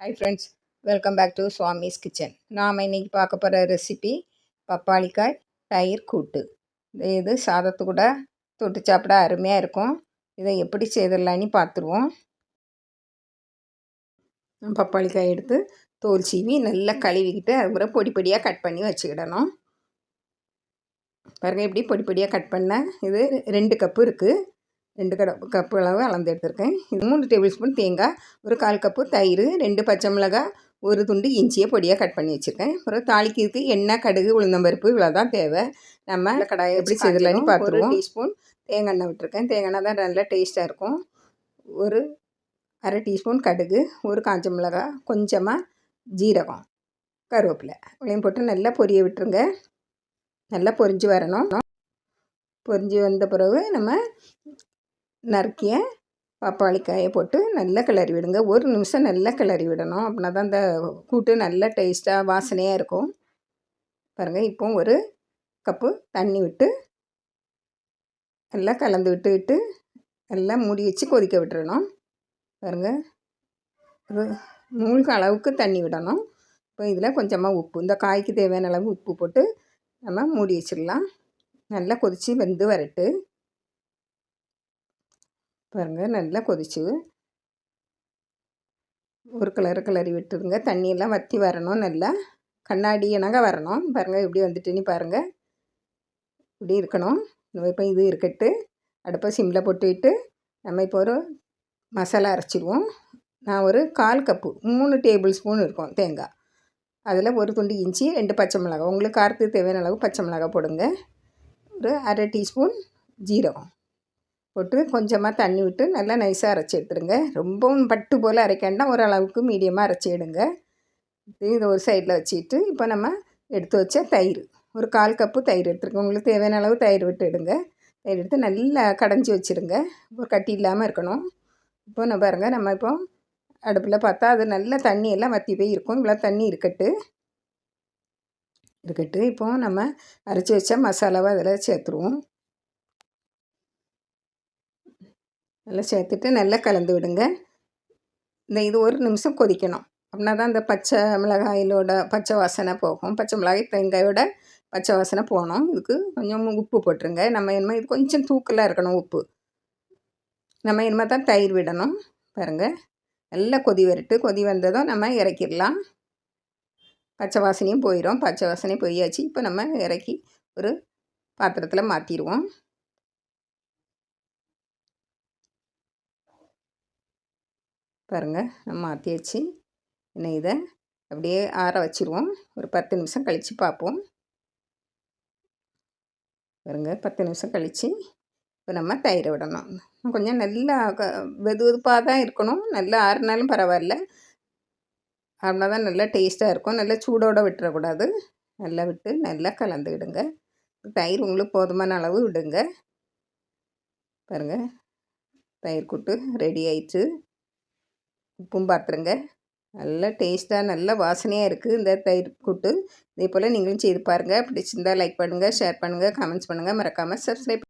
Hi friends welcome back to Swamy's kitchen நாம் இன்றைக்கி பார்க்க போகிற ரெசிபி பப்பாளிக்காய் தயிர் கூட்டு. இது சாதத்து கூட தொட்டு சாப்பிட அருமையாக இருக்கும். இதை எப்படி செய்திடலான்னு பார்த்துருவோம். பப்பாளிக்காய் எடுத்து தோல் சீவி நல்லா கழுவிக்கிட்டு அதுக்கப்புறம் பொடி பொடியாக கட் பண்ணி வச்சுக்கிடணும். பாருங்கள் எப்படி பொடி பொடியாக கட் பண்ண இது ரெண்டு கப்பு இருக்குது ரெண்டு கட கப்பு அளவு அளந்து எடுத்திருக்கேன். இது மூணு டேபிள் ஸ்பூன் தேங்காய் ஒரு கால் கப்பு தயிர் ரெண்டு பச்சை மிளகாய் ஒரு துண்டு இஞ்சியை பொடியாக கட் பண்ணி வச்சுருக்கேன். அப்புறம் தாளிக்கிறதுக்கு எண்ணெய் கடுகு உளுந்தம்பருப்பு இவ்வளோ தான் தேவை. நம்ம கடாயை எப்படி செய்தலான்னு பார்த்துருவோம். டீஸ்பூன் தேங்காய் எண்ணெய் விட்டுருக்கேன். தேங்காய் தான் நல்லா டேஸ்ட்டாக இருக்கும். ஒரு அரை டீஸ்பூன் கடுகு ஒரு காஞ்ச மிளகாய் கொஞ்சமாக ஜீரகம் கருவேப்பிலை. இவ்வளையும் போட்டு நல்லா பொரிய விட்டுருங்க. நல்லா பொரிஞ்சு வரணும். பொரிஞ்சு வந்த பிறகு நம்ம நறுக்கிய பப்பாளிக்காயை போட்டு நல்லா கிளறி விடுங்க. ஒரு நிமிஷம் நல்லா கிளறி விடணும். அப்படின்னா தான் அந்த கூட்டு நல்லா டேஸ்ட்டாக வாசனையாக இருக்கும். பாருங்கள் இப்போ ஒரு கப்பு தண்ணி விட்டு நல்லா கலந்து விட்டு விட்டு எல்லாம் மூடி வச்சு கொதிக்க விட்டுறணும். பாருங்கள் ஒரு அளவுக்கு தண்ணி விடணும். இப்போ இதில் கொஞ்சமாக உப்பு இந்த காய்க்கு தேவையான அளவு உப்பு போட்டு நம்ம மூடி வச்சிடலாம். நல்லா கொதித்து வெந்து வரட்டு. பாருங்கள் நல்லா கொதிச்சு. ஒரு கலர் கிளறி விட்டுருங்க. தண்ணியெல்லாம் வற்றி வரணும் நல்லா. கண்ணாடி இணங்க வரணும். பாருங்கள் இப்படி வந்துட்டுன்னு பாருங்கள் இப்படி இருக்கணும். இப்போ இது இருக்கட்டு. அடுப்பை சிம்மில் போட்டுவிட்டு நம்ம இப்போ ஒரு மசாலா அரைச்சிடுவோம். நான் ஒரு கால் கப்பு மூணு டேபிள் ஸ்பூன் இருக்கும் தேங்காய். அதில் ஒரு துண்டு இஞ்சி ரெண்டு பச்சை மிளகாய். உங்களுக்கு காரத்துக்கு தேவையான அளவு பச்சை மிளகாய் போடுங்க. ஒரு அரை டீஸ்பூன் ஜீரகம். போட்டு கொஞ்சமாக தண்ணி விட்டு நல்லா நைஸாக அரைச்சி எடுத்துடுங்க. ரொம்பவும் பட்டு போல் அரைக்காண்டா ஓரளவுக்கு மீடியமாக அரைச்சி எடுங்க. இது ஒரு சைடில் வச்சுட்டு இப்போ நம்ம எடுத்து வச்ச தயிர். ஒரு கால் கப்பு தயிர் எடுத்துருக்கோம். உங்களுக்கு தேவையான அளவு தயிர் விட்டு எடுங்க. தயிர் எடுத்து நல்லா கடைஞ்சி வச்சுருங்க ஒரு கட்டி இல்லாமல் இருக்கணும். இப்போ நான் பாருங்கள் நம்ம இப்போ அடுப்பில் பார்த்தா அது நல்லா தண்ணி எல்லாம் வற்றி போய் இருக்கும். இவ்வளோ தண்ணி இருக்கட்டு. இருக்கட்டு. இப்போது நம்ம அரைச்சி வச்ச மசாலாவை அதில் சேர்த்துருவோம். நல்லா சேர்த்துட்டு நல்லா கலந்து விடுங்க. இந்த இது ஒரு நிமிஷம் கொதிக்கணும். அப்படின்னா தான் இந்த பச்சை மிளகாயிலோட பச்சை வாசனை போகும். பச்சை மிளகாய் தேங்காயோட பச்சை வாசனை போகணும். இதுக்கு கொஞ்சம் உப்பு போட்டுருங்க. நம்ம என்ன இது கொஞ்சம் தூக்கலாக இருக்கணும் உப்பு. நம்ம என்ன தான் தயிர் விடணும். பாருங்கள் நல்லா கொதி வரட்டு. கொதி வந்ததும் நம்ம இறக்கிடலாம். பச்சை வாசனையும் போயிடும் பச்சை வாசனையும் போயாச்சு இப்போ நம்ம இறக்கி ஒரு பாத்திரத்தில் மாற்றிடுவோம் பாருங்கள் நம்ம மாற்றியாச்சு என்ன இதை அப்படியே ஆற வச்சுருவோம். ஒரு பத்து நிமிஷம் கழித்து பார்ப்போம். பாருங்கள் பத்து நிமிஷம் கழித்து இப்போ நம்ம தயிரை விடணும். கொஞ்சம் நல்லா க வெது வெதுப்பாக தான் இருக்கணும். நல்லா ஆறுனாலும் பரவாயில்ல. அப்படின்னா தான் நல்லா டேஸ்ட்டாக இருக்கும். நல்லா சூடோடு விட்டுறக்கூடாது. நல்லா விட்டு நல்லா கலந்து விடுங்க. தயிர் உங்களுக்கு போதுமான அளவு விடுங்க. பாருங்கள் தயிர் கூட்டு ரெடி ஆயிடுச்சு உப்பும் பார்த்துருங்க நல்லா டேஸ்ட்டாக நல்ல வாசனையாக இருக்குது இந்த தயிர் கூட்டு. இதே போல் நீங்களும் செய்து பாருங்கள் பிடிச்சிருந்தால் லைக் பண்ணுங்கள் ஷேர் பண்ணுங்கள் கமெண்ட்ஸ் பண்ணுங்கள் மறக்காமல் சப்ஸ்கிரைப்